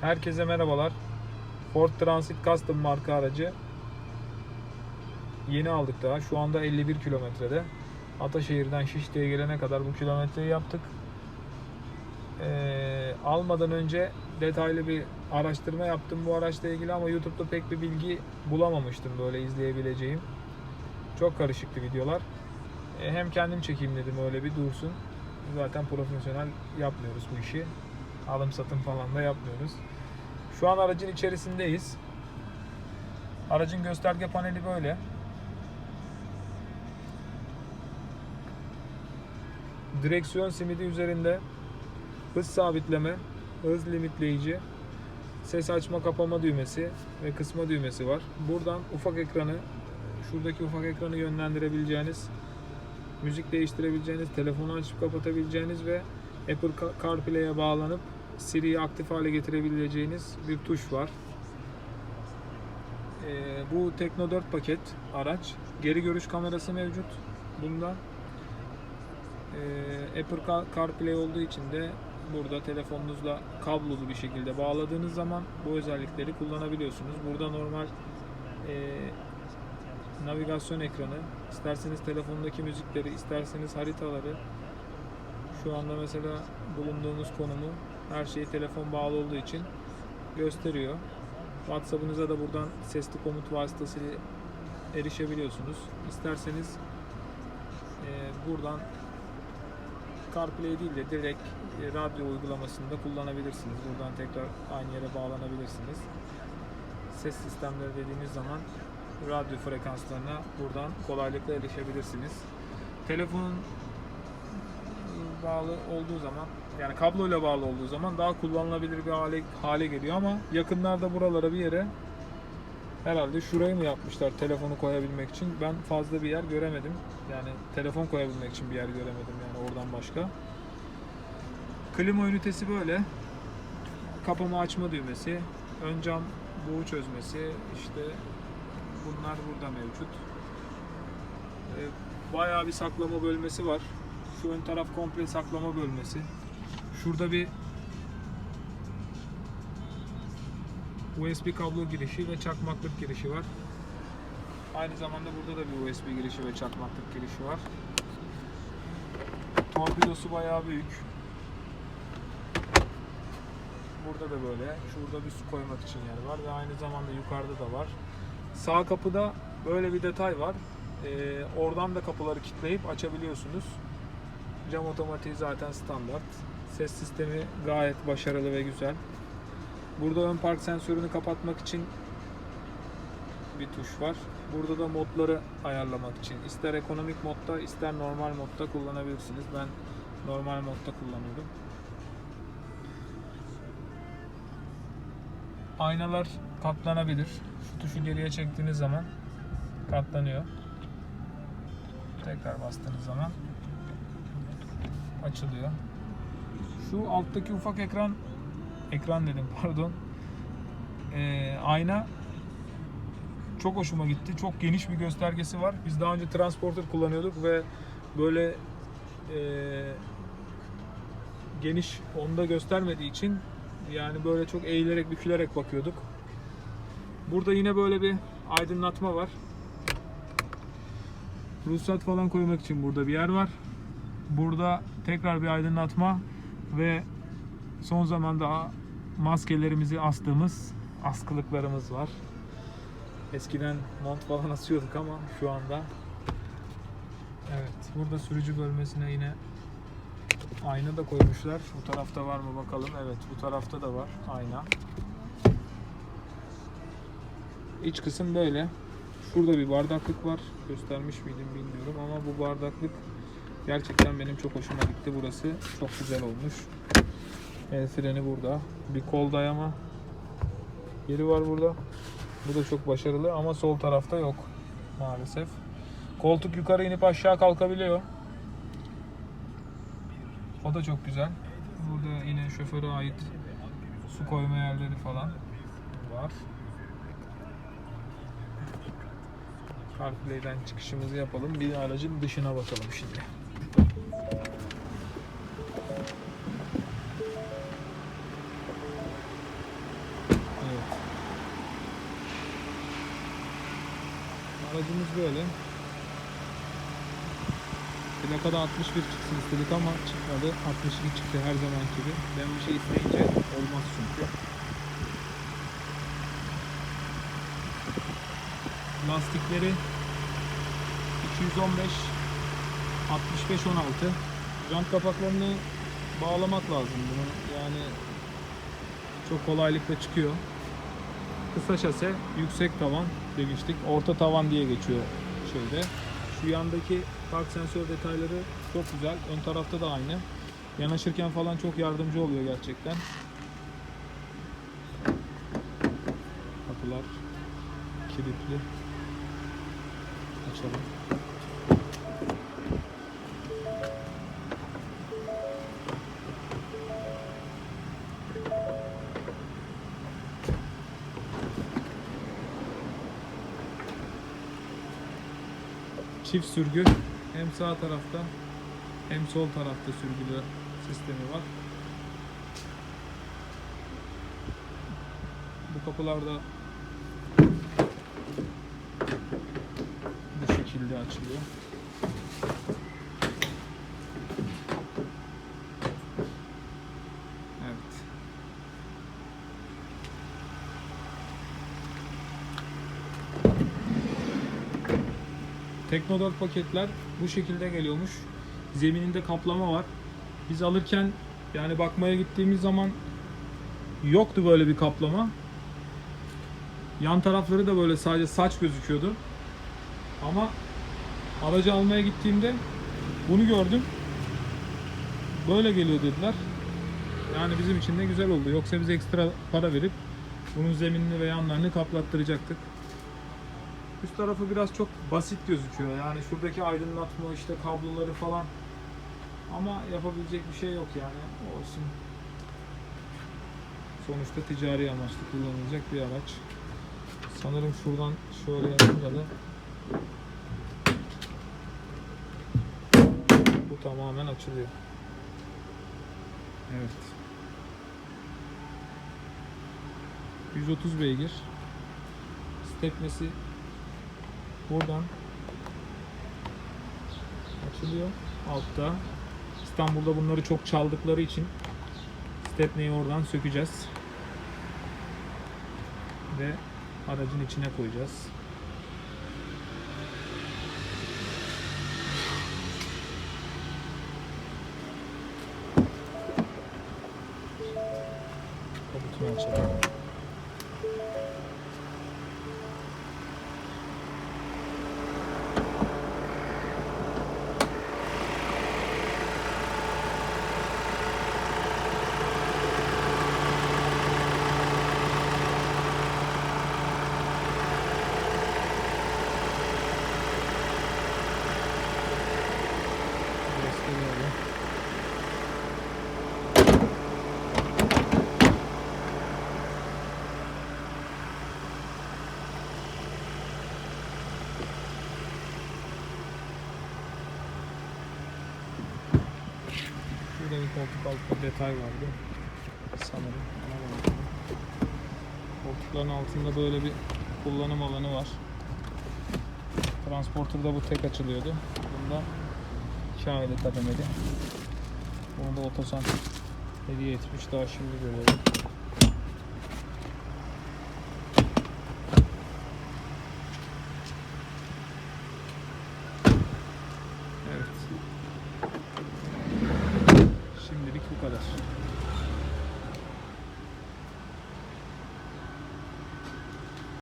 Herkese merhabalar. Ford Transit Custom marka aracı. Yeni aldık daha. Şu anda 51 kilometrede. Ataşehir'den Şişli'ye gelene kadar bu kilometreyi yaptık. Ee, almadan önce detaylı bir araştırma yaptım bu araçla ilgili ama YouTube'da pek bir bilgi bulamamıştım böyle izleyebileceğim. Çok karışıktı videolar. Ee, hem kendim çekeyim dedim öyle bir dursun. Zaten profesyonel yapmıyoruz bu işi. Alım satım falan da yapmıyoruz. Şu an aracın içerisindeyiz. Aracın gösterge paneli böyle. Direksiyon simidi üzerinde hız sabitleme, hız limitleyici, ses açma kapama düğmesi ve kısma düğmesi var. Buradan ufak ekranı, şuradaki ufak ekranı yönlendirebileceğiniz, müzik değiştirebileceğiniz, telefonu açıp kapatabileceğiniz ve Apple Ca- CarPlay'e bağlanıp Siri'yi aktif hale getirebileceğiniz bir tuş var. Ee, bu Tekno 4 paket araç. Geri görüş kamerası mevcut bunda. Ee, Apple Car- CarPlay olduğu için de burada telefonunuzla kablolu bir şekilde bağladığınız zaman bu özellikleri kullanabiliyorsunuz. Burada normal e, navigasyon ekranı, isterseniz telefondaki müzikleri, isterseniz haritaları, şu anda mesela bulunduğumuz konumu her şey telefon bağlı olduğu için gösteriyor. WhatsApp'ınıza da buradan sesli komut vasıtasıyla erişebiliyorsunuz. İsterseniz e, buradan CarPlay değil de direkt e, radyo uygulamasında kullanabilirsiniz. Buradan tekrar aynı yere bağlanabilirsiniz. Ses sistemleri dediğiniz zaman radyo frekanslarına buradan kolaylıkla erişebilirsiniz. Telefonun bağlı olduğu zaman yani kabloyla bağlı olduğu zaman daha kullanılabilir bir hale, hale geliyor ama yakınlarda buralara bir yere herhalde şurayı mı yapmışlar telefonu koyabilmek için? Ben fazla bir yer göremedim. Yani telefon koyabilmek için bir yer göremedim yani oradan başka. Klima ünitesi böyle. Kapama açma düğmesi ön cam buğu çözmesi işte bunlar burada mevcut. Ee, bayağı bir saklama bölmesi var şu ön taraf komple saklama bölmesi. Şurada bir USB kablo girişi ve çakmaklık girişi var. Aynı zamanda burada da bir USB girişi ve çakmaklık girişi var. Torpidosu bayağı büyük. Burada da böyle. Şurada bir su koymak için yer var ve aynı zamanda yukarıda da var. Sağ kapıda böyle bir detay var. Ee, oradan da kapıları kilitleyip açabiliyorsunuz. Cam otomatiği zaten standart. Ses sistemi gayet başarılı ve güzel. Burada ön park sensörünü kapatmak için bir tuş var. Burada da modları ayarlamak için ister ekonomik modda ister normal modda kullanabilirsiniz. Ben normal modda kullanıyorum. Aynalar katlanabilir. Şu tuşu geriye çektiğiniz zaman katlanıyor. Tekrar bastığınız zaman açılıyor. Şu alttaki ufak ekran ekran dedim pardon. Ee, ayna çok hoşuma gitti. Çok geniş bir göstergesi var. Biz daha önce Transporter kullanıyorduk ve böyle ee, geniş onda göstermediği için yani böyle çok eğilerek bükülerek bakıyorduk. Burada yine böyle bir aydınlatma var. Ruhsat falan koymak için burada bir yer var. Burada tekrar bir aydınlatma ve son zamanda maskelerimizi astığımız askılıklarımız var. Eskiden mont falan asıyorduk ama şu anda Evet, burada sürücü bölmesine yine ayna da koymuşlar. Bu tarafta var mı bakalım. Evet, bu tarafta da var ayna. İç kısım böyle. Şurada bir bardaklık var. Göstermiş miydim bilmiyorum ama bu bardaklık gerçekten benim çok hoşuma gitti. Burası çok güzel olmuş. El freni burada. Bir kol dayama yeri var burada. Bu da çok başarılı ama sol tarafta yok maalesef. Koltuk yukarı inip aşağı kalkabiliyor. O da çok güzel. Burada yine şoföre ait su koyma yerleri falan var. CarPlay'den çıkışımızı yapalım. Bir aracın dışına bakalım şimdi. Aracımız böyle. Plakada 61 çıksın istedik ama çıkmadı. 62 çıktı her zaman gibi. Ben bir şey isteyince olmaz çünkü. Lastikleri 215 65 16. Jant kapaklarını bağlamak lazım bunu. Yani çok kolaylıkla çıkıyor. Kısa şase, yüksek tavan demiştik. Orta tavan diye geçiyor şeyde. Şu yandaki park sensör detayları çok güzel. Ön tarafta da aynı. Yanaşırken falan çok yardımcı oluyor gerçekten. Kapılar kilitli. Açalım. Çift sürgü hem sağ tarafta hem sol tarafta sürgülü sistemi var. Bu kapılarda bu şekilde açılıyor. Tekno paketler bu şekilde geliyormuş. Zemininde kaplama var. Biz alırken yani bakmaya gittiğimiz zaman yoktu böyle bir kaplama. Yan tarafları da böyle sadece saç gözüküyordu. Ama aracı almaya gittiğimde bunu gördüm. Böyle geliyor dediler. Yani bizim için de güzel oldu. Yoksa biz ekstra para verip bunun zeminini ve yanlarını kaplattıracaktık. Üst tarafı biraz çok basit gözüküyor. Yani şuradaki aydınlatma işte kabloları falan. Ama yapabilecek bir şey yok yani. Olsun. Sonuçta ticari amaçlı kullanılacak bir araç. Sanırım şuradan şöyle yapınca da bu tamamen açılıyor. Evet. 130 beygir. Stepnesi buradan açılıyor altta. İstanbul'da bunları çok çaldıkları için stepneyi oradan sökeceğiz. Ve aracın içine koyacağız. Kaputunu açalım. Gösteriyorum. Şurada bir koltuk altta detay vardı. Sanırım. Koltukların altında böyle bir kullanım alanı var. Transporter'da bu tek açılıyordu. Bunda iki aile kademeli. Bunu da Otosan hediye etmiş. Daha şimdi görüyorum.